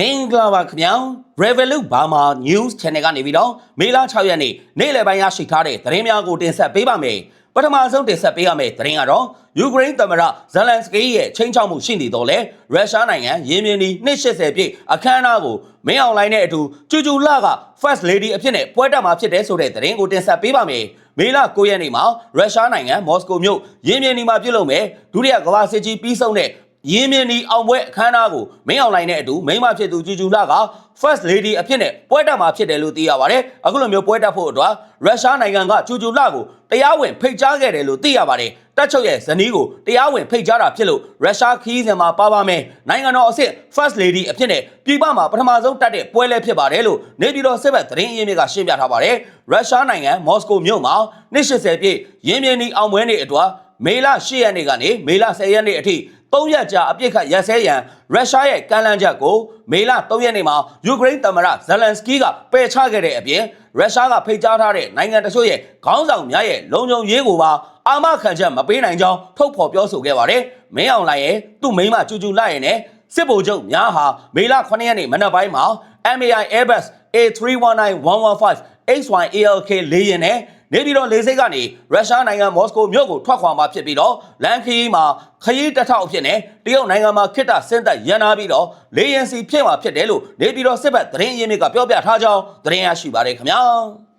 မင်္ဂလာပါခင်ဗျာ Revolut Burma News Channel ကနေပြီးတော့မေလ6ရက်နေ့နေ့လယ်ပိုင်းရရှိထားတဲ့သတင်းများကိုတင်ဆက်ပေးပါမယ်ပထမဆုံးတင်ဆက်ပေးရမယ့်သတင်းကတော့ယူကရိန်းသမ္မတဇလန်စကီရဲ့ချိန်ချောက်မှုရှိနေတော့လေရုရှားနိုင်ငံရင်းမြင်းဒီ280ပြည့်အခမ်းအနားကိုမင်းအောင်လိုင်းနဲ့အတူကျူကျူလာက First Lady အဖြစ်နဲ့ပွဲတက်မှာဖြစ်တဲ့ဆိုတဲ့သတင်းကိုတင်ဆက်ပေးပါမယ်မေလ9ရက်နေ့မှာရုရှားနိုင်ငံမော်စကိုမြို့ရင်းမြင်းဒီမှာပြုလုပ်မယ်ဒုတိယကမ္ဘာစစ်ကြီးပြီးဆုံးတဲ့ ရင်းမြင်းဒီအောင်ပွဲအခမ်းအနားကိုမင်းအောင်လိုင်းနဲ့အတူမိန်းမဖြစ်သူဂျူဂျူလာက First Lady အဖြစ်နဲ့ပွဲတက်မှာဖြစ်တယ်လို့သိရပါတယ်။အခုလိုမျိုးပွဲတက်ဖို့အတွက်ရုရှားနိုင်ငံကဂျူဂျူလာကိုတရားဝင်ဖိတ်ကြားခဲ့တယ်လို့သိရပါတယ်။တက်ချုပ်ရဲ့ဇနီးကိုတရားဝင်ဖိတ်ကြားတာဖြစ်လို့ရုရှားခီးစင်မှာပါပါမယ်။နိုင်ငံတော်အဆင့် First Lady အဖြစ်နဲ့ပြည်ပမှာပထမဆုံးတက်တဲ့ပွဲလဲဖြစ်ပါတယ်လို့နေပြည်တော်စစ်ဘက်သတင်းအရင်းမြစ်ကရှင်းပြထားပါတယ်။ရုရှားနိုင်ငံမော်စကိုမြို့မှာ280ပြည့်ရင်းမြင်းဒီအောင်ပွဲနေ့အတွက်မေလ10ရက်နေ့ကနေမေလ10ရက်နေ့အထိ ၃ရက်ကြာအပြစ်ခတ်ရက်စဲရန်ရုရှားရဲ့ကမ်းလှမ်းချက်ကိုမေလ3ရက်နေ့မှာယူကရိန်းသမ္မတဇလန်စကီးကပယ်ချခဲ့တဲ့အပြင်ရုရှားကဖိတ်ကြားထားတဲ့နိုင်ငံတချို့ရဲ့ခေါင်းဆောင်များရဲ့လုံခြုံရေးကိုပါအာမခံချက်မပေးနိုင်ကြောင်းထုတ်ဖော်ပြောဆိုခဲ့ပါတယ်။မင်းအောင်လှိုင်ရဲ့သူ့မိန်းမကျူကျူလိုက်ရဲ့နဲ့စစ်ဗိုလ်ချုပ်များဟာမေလ9ရက်နေ့မနက်ပိုင်းမှာ MAI Airbus A319115 HYALK လေယာဉ်နဲ့ နေပြည်တော်လေဆိပ်ကနေရုရှားနိုင်ငံမော်စကိုမြို့ကိုထွက်ခွာမှာဖြစ်ပြီးတော့လန်ခီးမှာခရီးတစ်ထောက်အဖြစ်နဲ့တရုတ်နိုင်ငံမှာခိတ္တဆင်းသက်ရန်နာပြီးတော့လေယာဉ်စီဖြစ်မှာဖြစ်တယ်လို့နေပြည်တော်စစ်ဘက်သတင်းရင်းမြစ်ကပြောပြထားကြောင်းသတင်းရရှိပါတယ်ခင်ဗျာ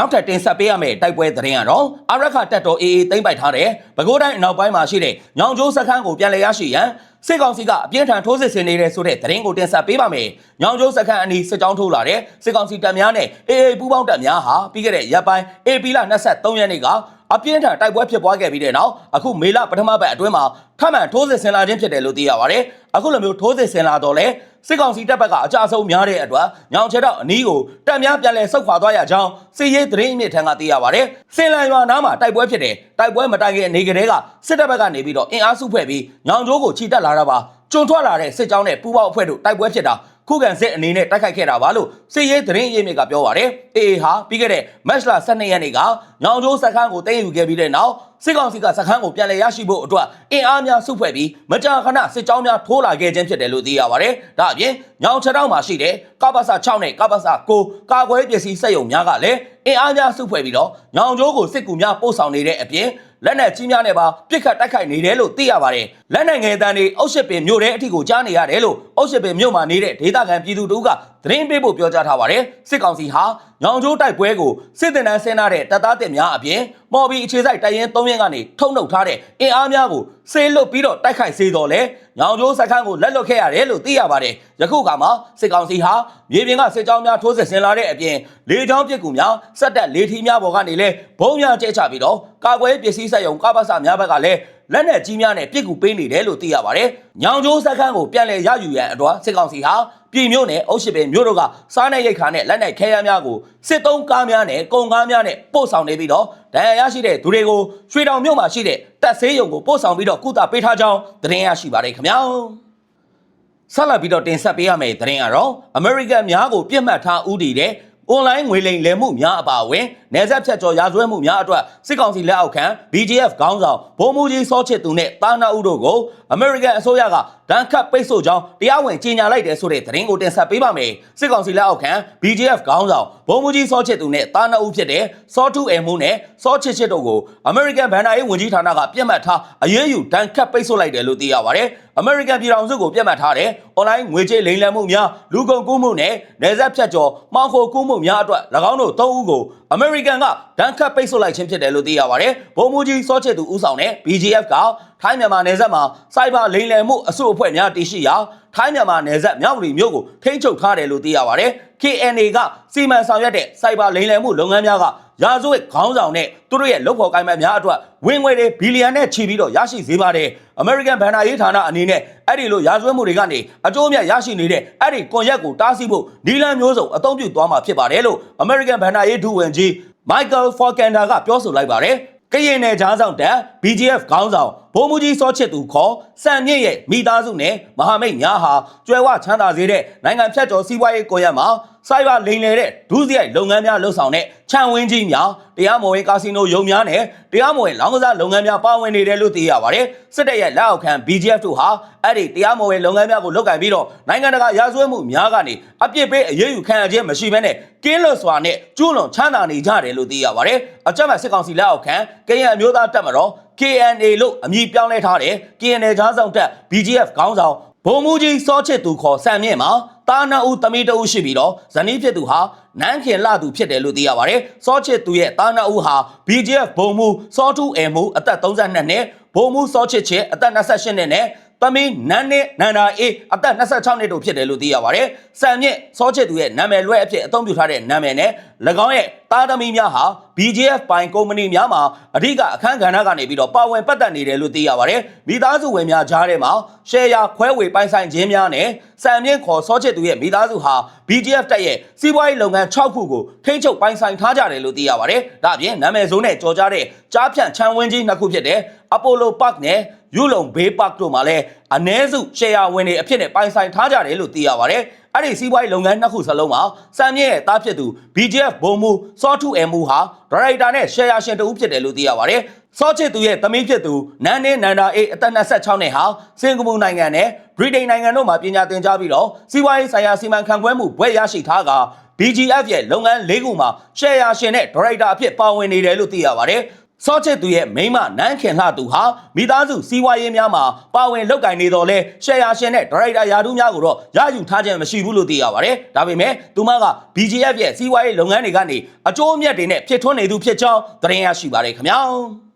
နောက်ထပ်တင်ဆက်ပေးရမယ့်တိုက်ပွဲသတင်းကတော့အရခတက်တော် AA သိမ့်ပိုက်ထားတဲ့ပဲခူးတိုင်းအနောက်ပိုင်းမှာရှိတဲ့ညောင်ကျိုးစခန်းကိုပြန်လည်ရရှိရန်စစ်ကောင်စီကအပြင်းထန်ထိုးစစ်ဆင်နေတဲ့ဆိုတဲ့သတင်းကိုတင်ဆက်ပေးပါမယ်။ညောင်ကျိုးစခန်းအနီးစစ်ကြောင်းထိုးလာတဲ့စစ်ကောင်စီတပ်များနဲ့ AA ပူးပေါင်းတပ်များဟာပြီးခဲ့တဲ့ရက်ပိုင်း AP လ23ရက်နေ့ကအပြင်းထန်တိုက်ပွဲဖြစ်ပွားခဲ့ပြီးတဲ့နောက်အခုမေလပထမပတ်အတွင်းမှာထပ်မံထိုးစစ်ဆင်လာခြင်းဖြစ်တယ်လို့သိရပါတယ်။အခုလိုမျိုးထိုးစစ်ဆင်လာတော့လေ စစ်ကောင်စီတပ်ဘက်ကအကြအဆုံးများတဲ့အတွက်ညောင်ချဲတော့အနီးကိုတပ်များပြန်လည်ဆုတ်ခွာသွားရကြောင်းစစ်ရေးသတင်းအမြင့်ထံကသိရပါတယ်။စင်လန်ရွာနားမှာတိုက်ပွဲဖြစ်တယ်။တိုက်ပွဲမတိုင်ခင်အနေကလေးကစစ်တပ်ဘက်ကနေပြီးတော့အင်အားစုဖွဲ့ပြီးညောင်ကျိုးကိုချီတက်လာတာပါ။ကျွံထွက်လာတဲ့စစ်ကြောင်းနဲ့ပူးပေါင်းအဖွဲ့တို့တိုက်ပွဲဖြစ်တာခုခံစစ်အနေနဲ့တိုက်ခိုက်ခဲ့တာပါလို့စစ်ရေးသတင်းအရင်းမြစ်ကပြောပါတယ်။ AA ဟာပြီးခဲ့တဲ့မတ်လ12ရက်နေ့ကညောင်ကျိုးစခန်းကိုတင်းယူခဲ့ပြီးတဲ့နောက် စစ်ကောင်စီကစခန်းကိုပြန်လည်ရရှိဖို့အတွက်အင်အားများစုဖွဲ့ပြီးမကြာခဏစစ်ကြောင်းများထိုးလာခဲ့ခြင်းဖြစ်တယ်လို့သိရပါတယ်။ဒါအပြင်ညောင်ချတောင်းမှာရှိတဲ့ကပ္ပစ6နဲ့ကပ္ပစ9ကာကွယ်ပစ္စည်းစက်ရုံများကလည်းအင်အားများစုဖွဲ့ပြီးတော့ညောင်ကျိုးကိုစစ်ကူများပို့ဆောင်နေတဲ့အပြင် လက်နက်ကြီးများနဲ့ပါပစ်ခတ်တိုက်ခိုက်နေတယ်လို့သိရပါတယ်။လက်နက်ငယ်တန်းတွေအုတ်ရှစ်ပင်မြို့ထဲအထိကိုကြားနေရတယ်လို့အုတ်ရှစ်ပင်မြို့မှာနေတဲ့ဒေသခံပြည်သူတို့ကသတင်းပေးဖို့ပြောကြားထားပါတယ်။စစ်ကောင်စီဟာညောင်ကျိုးတိုက်ပွဲကိုစစ်တင်တန်းဆင်းထားတဲ့တပ်သားတင်များအပြင်မော်ဘီအခြေစိုက်တိုင်ရင်၃ရက်ကနေထုံနှုတ်ထားတဲ့အင်အားများကိုဆေးလွတ်ပြီးတော့တိုက်ခိုက်စေတော်လဲ ညောင်ကျိုးစခန်းကိုလက်လွတ်ခဲ့ရတယ်လို့သိရပါတယ်။ယခုခါမှာစစ်ကောင်စီဟာမြေပြင်ကစစ်ကြောင်းများထိုးစစ်ဆင်လာတဲ့အပြင်လေကြောင်းပစ်ကူများစက်တက်လေထီများပေါ်ကနေလဲဘုံများကျဲချပြီးတော့ကာကွယ်ပစ္စည်းစက်ရုံကပ္ပစများဘက်ကလည်းလက်နက်ကြီးများနဲ့ပစ်ကူပေးနေတယ်လို့သိရပါတယ်။ညောင်ကျိုးစခန်းကိုပြန်လည်ရယူရန်အတွက်စစ်ကောင်စီဟာ ပြည်မြို့နယ်အုပ်ရှိပင်မြို့တို့ကစားနပ်ရိက္ခာနဲ့လက်နက်ခဲယမ်းများကိုစစ်သုံးကားများနဲ့ကုန်ကားများနဲ့ပို့ဆောင်နေပြီးတော့ဒဏ်ရာရရှိတဲ့သူတွေကိုရွှေတောင်မြို့မှာရှိတဲ့တပ်ဆေးရုံကိုပို့ဆောင်ပြီးတော့ကုသပေးထားကြောင်းသတင်းရရှိပါတယ်ခင်ဗျာ။ဆက်လက်ပြီးတော့တင်ဆက်ပေးရမယ့်သတင်းကတော့အမေရိကန်များကိုပြစ်မှတ်ထားဦးတည်တဲ့အွန်လိုင်းငွေလိမ်လည်မှုများအပါအဝင် နေဆက်ဖြတ်ကျော်ရာဇဝတ်မှုများအတွက်စစ်ကောင်စီလက်အောက်ခံ BGF ခေါင်းဆောင်ဗိုလ်မှူးကြီးစောချစ်သူနဲ့တာနာဦးတို့ကိုအမေရိကန်အစိုးရကဒဏ်ခတ်ပိတ်ဆို့ကြောင်းတရားဝင်ကြေညာလိုက်တယ်ဆိုတဲ့သတင်းကိုတင်ဆက်ပေးပါမယ်စစ်ကောင်စီလက်အောက်ခံ BGF ခေါင်းဆောင်ဗိုလ်မှူးကြီးစောချစ်သူနဲ့တာနာဦးဖြစ်တဲ့စောတူအမ်မှုနဲ့စောချစ်ချစ်တို့ကိုအမေရိကန်ဗန်ဒါရေးဝန်ကြီးဌာနကပြစ်မှတ်ထားအရေးယူဒဏ်ခတ်ပိတ်ဆို့လိုက်တယ်လို့သိရပါတယ်အမေရိကန်ပြည်ထောင်စုကိုပြတ်မှတ်ထားတဲ့အွန်လိုင်းငွေကြေးလိမ်လည်မှုများလူကုန်ကူးမှုနဲ့နေဆက်ဖြတ်ကျော်မှောင်ခိုကူးမှုများအတွက်၎င်းတို့၃ဦးကိုအမေရိကန်ကဒဏ်ခတ်ပိတ်ဆို့လိုက်ခြင်းဖြစ်တယ်လို့သိရပါတယ်။ဗိုလ်မှူးကြီးစောချစ်သူဦးဆောင်တဲ့ BGF ကထိုင်းမြန်မာနယ်စပ်မှာစိုက်ဘာလိမ်လည်မှုအစုအဖွဲ့များတည်ရှိရာထိုင်းမြန်မာနယ်စပ်မြောက်ရီမြို့ကိုထိန်းချုပ်ထားတယ်လို့သိရပါတယ်။ KNA ကစီမံဆောင်ရွက်တဲ့စိုက်ဘာလိမ်လည်မှုလုပ်ငန်းများကရာဇဝတ်ခေါင်းဆောင်နဲ့သူတို့ရဲ့လုပ်ဖော်ကိုင်မဲ့များအတွက်ဝင်ငွေတွေဘီလီယံနဲ့ချီပြီးတော့ရရှိစေပါတယ်။ American ဘဏ္ဍာရေးဌာနအနေနဲ့အဲ့ဒီလိုရာဇဝတ်မှုတွေကနေအကျိုးအမြတ်ရရှိနေတဲ့အဲ့ဒီကွန်ရက်ကိုတားဆီးဖို့နီလန်မျိုးစုံအသုံးပြုသွားမှာဖြစ်ပါတယ်လို့ American ဘဏ္ဍာရေးဒုဝန်ကြီး Michael Faulkner ကပြောဆိုလိုက်ပါတယ်။ကရင်နယ်ကြားဆောင်တပ် BGF ခေါင်းဆောင်ဗိုလ်မှူးကြီးစောချစ်သူခေါ်စံမြင့်ရဲ့မိသားစုနဲ့မဟာမိတ်များဟာကျွဲဝချမ်းသာစေတဲ့နိုင်ငံဖြတ်ကျော်စီးပွားရေးကွန်ရက်မှာစိုက်ဘာလိမ်လည်တဲ့ဒုစရိုက်လုပ်ငန်းများလှုပ်ဆောင်တဲ့ခြံဝင်းကြီးများတရားမဝင်ကာစီနိုရုံများနဲ့တရားမဝင်လောင်းကစားလုပ်ငန်းများပါဝင်နေတယ်လို့သိရပါတယ်စစ်တပ်ရဲ့လက်အောက်ခံ BGF တို့ဟာအဲ့ဒီတရားမဝင်လုပ်ငန်းများကိုလုပ်ကင်ပြီးတော့နိုင်ငံတကာရာဇဝတ်မှုများကနေအပြစ်ပေးအရေးယူခံရခြင်းမရှိဘဲနဲ့ကင်းလွတ်စွာနဲ့ကျူးလွန်ချမ်းသာနေကြတယ်လို့သိရပါတယ်အကြမ်းဖက်စစ်ကောင်စီလက်အောက်ခံကရင်အမျိုးသားတပ်မတော် KNA လို့အမည်ပြောင်းလဲထားတဲ့ KNA ဂျားဆောင်တပ် BGF ခေါင်းဆောင်ဗိုလ်မှူးကြီးစောချစ်သူခေါ်စံမြင့်မှာတာနာဦးတမီတဦးရှိပြီးတော့ဇနီးဖြစ်သူဟာနန်းခင်လှသူဖြစ်တယ်လို့သိရပါတယ်။စောချစ်သူရဲ့တာနာဦးဟာ BGF ဗိုလ်မှူးစောထူးအမ်မှုအသက်32နှစ်ဗိုလ်မှူးစောချစ်ချစ်အသက်28နှစ်နဲ့ တမီနန်းနဲ့နန္ဒာအေးအသက်26နှစ်တို့ဖြစ်တယ်လို့သိရပါတယ်။စံမြင့်စောချစ်သူရဲ့နာမည်လွဲအဖြစ်အသုံးပြုထားတဲ့နာမည်နဲ့၎င်းရဲ့တာသမီများဟာ BGF ပိုင်ကုမ္ပဏီများမှာအဓိကအခန်းကဏ္ဍကနေပြီးတော့ပါဝင်ပတ်သက်နေတယ်လို့သိရပါတယ်။မိသားစုဝင်များကြားထဲမှာရှယ်ယာခွဲဝေပိုင်ဆိုင်ခြင်းများနဲ့စံမြင့်ခေါ်စောချစ်သူရဲ့မိသားစုဟာ BGF တက်ရဲ့စီးပွားရေးလုပ်ငန်း6ခုကိုထိန်းချုပ်ပိုင်ဆိုင်ထားကြတယ်လို့သိရပါတယ်။ဒါ့အပြင်နာမည်ဆိုးနဲ့ကြော်ကြားတဲ့ကြားဖြန့်ချမ်းဝင်းကြီးနှစ်ခုဖြစ်တဲ့ Apollo Park နဲ့ ယူလုံဘေး Park တို့မှာလည်းအ ਨੇ စုရှယ်ယာဝင်တွေအဖြစ်နဲ့ပိုင်ဆိုင်ထားကြတယ်လို့သိရပါတယ်။အဲ့ဒီစီးပွားရေးလုပ်ငန်းနှစ်ခုစလုံးမှာစံမြင့်ရဲ့တားဖြစ်သူ BGF ဘုံမူစောထူအမ်မူဟာဒါရိုက်တာနဲ့ရှယ်ယာရှင်တဦးဖြစ်တယ်လို့သိရပါတယ်။စောချစ်သူရဲ့သမီးဖြစ်သူနန်းနေနန္ဒာအေးအသက်26နှစ်ဟာစင်ကာပူနိုင်ငံနဲ့ဗြိတိန်နိုင်ငံတို့မှာပညာသင်ကြားပြီးတော့စီးပွားရေးဆိုင်ရာစီမံခန့်ခွဲမှုဘွဲ့ရရှိထားက BGF ရဲ့လုပ်ငန်း၄ခုမှာရှယ်ယာရှင်နဲ့ဒါရိုက်တာအဖြစ်ပါဝင်နေတယ်လို့သိရပါတယ်။ စောချစ်သူရဲ့မိန်းမနန်းခင်လှသူဟာမိသားစုစီးပွားရေးများမှာပါဝင်လုပ်ကိုင်နေတော်လဲရှယ်ယာရှင်နဲ့ဒါရိုက်တာယာတူးများကိုတော့ရယူထားခြင်းမရှိဘူးလို့သိရပါတယ်။ဒါပေမဲ့သူမက BGF ရဲ့စီးပွားရေးလုပ်ငန်းတွေကနေအကျိုးအမြတ်တွေနဲ့ဖြစ်ထွန်းနေသူဖြစ်ကြောင်းသတင်းရရှိပါတယ်ခင်ဗျာ။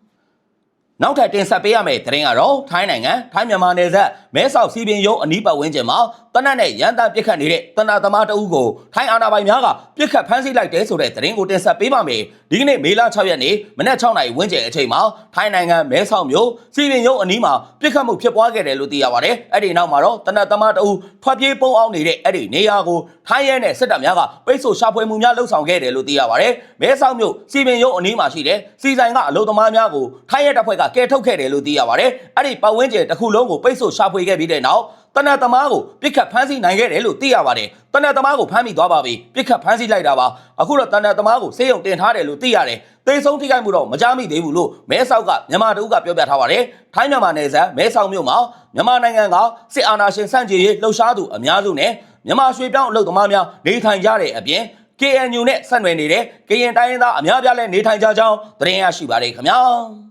နောက်ထပ်တင်ဆက်ပေးရမယ့်သတင်းကတော့ထိုင်းနိုင်ငံထိုင်းမြန်မာနယ်စပ်မဲဆောက်စီပင်ရုံးအနီးပတ်ဝန်းကျင်မှာတနက်နဲ့ရန်တမ်းပစ်ခတ်နေတဲ့တနတ်သမားတအုပ်ကိုထိုင်းအာဏာပိုင်များကပစ်ခတ်ဖမ်းဆီးလိုက်တဲ့ဆိုတဲ့သတင်းကိုတင်ဆက်ပေးပါမယ်။ဒီကနေ့မေလ6ရက်နေ့မနက်6နာရီဝန်းကျင်အချိန်မှာထိုင်းနိုင်ငံမဲဆောက်မြို့စီပင်ရုံးအနီးမှာပစ်ခတ်မှုဖြစ်ပွားခဲ့တယ်လို့သိရပါတယ်။အဲ့ဒီနောက်မှာတော့တနတ်သမားတအုပ်ထွက်ပြေးပုံအောင်နေတဲ့အဲ့ဒီနေရာကိုထိုင်းရဲနဲ့စစ်တပ်များကပိတ်ဆို့ရှာဖွေမှုများလှုပ်ဆောင်ခဲ့တယ်လို့သိရပါတယ်။မဲဆောက်မြို့စီပင်ရုံးအနီးမှာရှိတဲ့စီဆိုင်ကအလုံသမားများကိုထိုင်းရဲတပ်ဖွဲ့ကကယ်ထုတ်ခဲ့တယ်လို့သိရပါတယ်။အဲ့ဒီပတ်ဝန်းကျင်တစ်ခုလုံးကိုပိတ်ဆို့ရှာဖွေခဲ့ပြီးတဲ့နောက်တနတ်သမားကိုပြစ်ခတ်ဖမ်းဆီးနိုင်ခဲ့တယ်လို့သိရပါတယ်။တနတ်သမားကိုဖမ်းမိသွားပါပြီ။ပြစ်ခတ်ဖမ်းဆီးလိုက်တာပါ။အခုတော့တနတ်သမားကိုစေယုံတင်ထားတယ်လို့သိရတယ်။သေဆုံးထိခိုက်မှုတော့မကြားမိသေးဘူးလို့မဲဆောက်ကမြန်မာတအုပ်ကပြောပြထားပါတယ်။ထိုင်းမြန်မာနယ်စပ်မဲဆောက်မြို့မှာမြန်မာနိုင်ငံကစစ်အာဏာရှင်စန့်ကျင်ရေးလှုပ်ရှားသူအများစုနဲ့မြန်မာရွှေပြောင်းအလုပ်သမားများနေထိုင်ကြတဲ့အပြင် KNU နဲ့ဆက်နွယ်နေတဲ့ကရင်တိုင်းရင်းသားအများပြားလည်းနေထိုင်ကြကြောင်းသတင်းရရှိပါတယ်ခင်ဗျာ။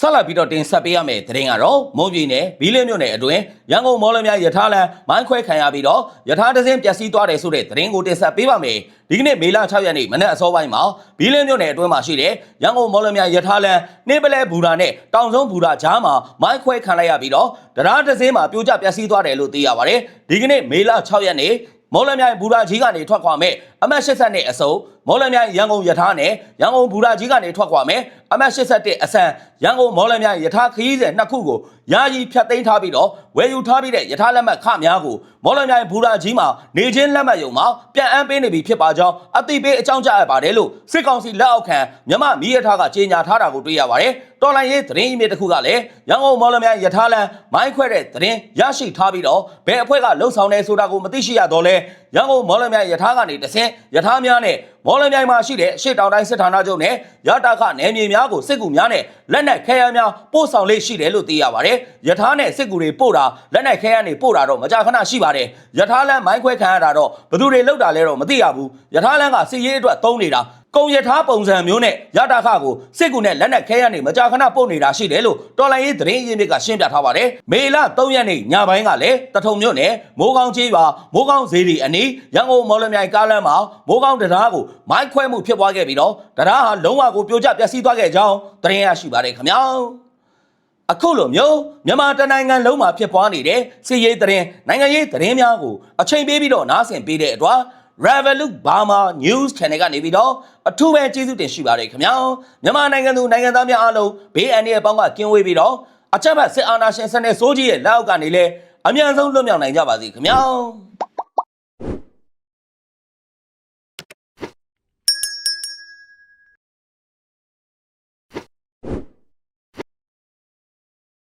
ဆက်လက်ပြီးတော့တင်ဆက်ပေးရမယ့်သတင်းကတော့မုံပြည်နယ်ဘီလင်းမြို့နယ်အတွင်းရန်ကုန်မော်လမြိုင်ယထာလန်မိုင်းခွဲခံရပြီးတော့ယထာတစင်းပျက်စီးသွားတယ်ဆိုတဲ့သတင်းကိုတင်ဆက်ပေးပါမယ်။ဒီကနေ့မေလ6ရက်နေ့မနက်အစောပိုင်းမှာဘီလင်းမြို့နယ်အတွင်းမှာရှိတဲ့ရန်ကုန်မော်လမြိုင်ယထာလန်နှင်းပလဲဘူရာနဲ့တောင်စုံဘူရာကြားမှာမိုင်းခွဲခံလိုက်ရပြီးတော့တရားတစင်းမှာပြိုကျပျက်စီးသွားတယ်လို့သိရပါတယ်။ဒီကနေ့မေလ6ရက်နေ့မော်လမြိုင်ဘူရာကြီးကနေထွက်ခွာမဲ့အမတ်80နဲ့အစုံ မော်လမြိုင်ရန်ကုန်ယထာနဲ့ရန်ကုန်ဘူရာကြီးကနေထွက်ခွာမဲ့အမတ်81အဆန်ရန်ကုန်မော်လမြိုင်ယထာခရီးစဉ်နှစ်ခုကိုယာယီဖြတ်သိမ်းထားပြီးတော့ဝယ်ယူထားပြီးတဲ့ယထာလက်မှတ်ခများကိုမော်လမြိုင်ဘူရာကြီးမှာနေချင်းလက်မှတ်ယုံမှာပြန်အမ်းပေးနေပြီဖြစ်ပါကြောင်းအသိပေးအကြောင်းကြားအပ်ပါတယ်လို့စစ်ကောင်စီလက်အောက်ခံမြမမီးယထာကကြေညာထားတာကိုတွေ့ရပါတယ်တော်လိုင်းရေးသတင်းအမြစ်တစ်ခုကလည်းရန်ကုန်မော်လမြိုင်ယထာလန်မိုင်းခွဲတဲ့သတင်းရရှိထားပြီးတော့ဘယ်အဖွဲ့ကလှုပ်ဆောင်နေဆိုတာကိုမသိရှိရတော့လဲရန်ကုန်မော်လမြိုင်ယထာကနေတဆင့်ယထာများနဲ့မော်လမြိုင်မှာရှိတဲ့ရှေ့တောင်တိုင်းစစ်ဌာနချုပ်နဲ့ရတာခနယ်မြေများကိုစစ်ကူများနဲ့လက်နက်ခဲယမ်းများပို့ဆောင်လေးရှိတယ်လို့သိရပါတယ်။ယထာနဲ့စစ်ကူတွေပို့တာလက်နက်ခဲယမ်းတွေပို့တာတော့မကြာခဏရှိပါတယ်။ယထာလန်မိုင်းခွဲခံရတာတော့ဘယ်သူတွေလောက်တာလဲတော့မသိရဘူး။ယထာလန်ကစစ်ရေးအတွက်သုံးနေတာ ကုံရထားပုံစံမျိုးနဲ့ရတာခကိုစစ်ကူနဲ့လက်နက်ခဲယမ်းတွေမကြာခဏပို့နေတာရှိတယ်လို့တော်လိုင်းရေးသတင်းရင်းမြစ်ကရှင်းပြထားပါတယ်။မေလ3ရက်နေ့ညပိုင်းကလည်းတထုံမြို့နယ်မိုးကောင်းချေးရွာမိုးကောင်းဈေးဒီအနီးရန်ကုန်မော်လမြိုင်ကားလမ်းမှာမိုးကောင်းတရားကိုမိုင်းခွဲမှုဖြစ်ပွားခဲ့ပြီးတော့တရားဟာလုံးဝကိုပြိုကျပျက်စီးသွားခဲ့ကြောင်းသတင်းရရှိပါတယ်ခင်ဗျာ။အခုလိုမျိုးမြန်မာတနိုင်ငံလုံးမှာဖြစ်ပွားနေတဲ့စစ်ရေးသတင်းနိုင်ငံရေးသတင်းများကိုအချိန်ပေးပြီးတော့နားဆင်ပေးတဲ့အတွက် Revolut Burma News Channel ကနေပြီးတော့အထူးပဲကျေးဇူးတင်ရှိပါတယ်ခင်ဗျာမြန်မာနိုင်ငံသူနိုင်ငံသားများအားလုံးဘေးအန္တရာယ်ပေါင်းကကင်းဝေးပြီးတော့အချက်ဘတ်စစ်အာဏာရှင်စနစ်စိုးကြီးရဲ့လက်အောက်ကနေလည်းအမြန်ဆုံးလွတ်မြောက်နိုင်ကြပါစေခင်ဗျာ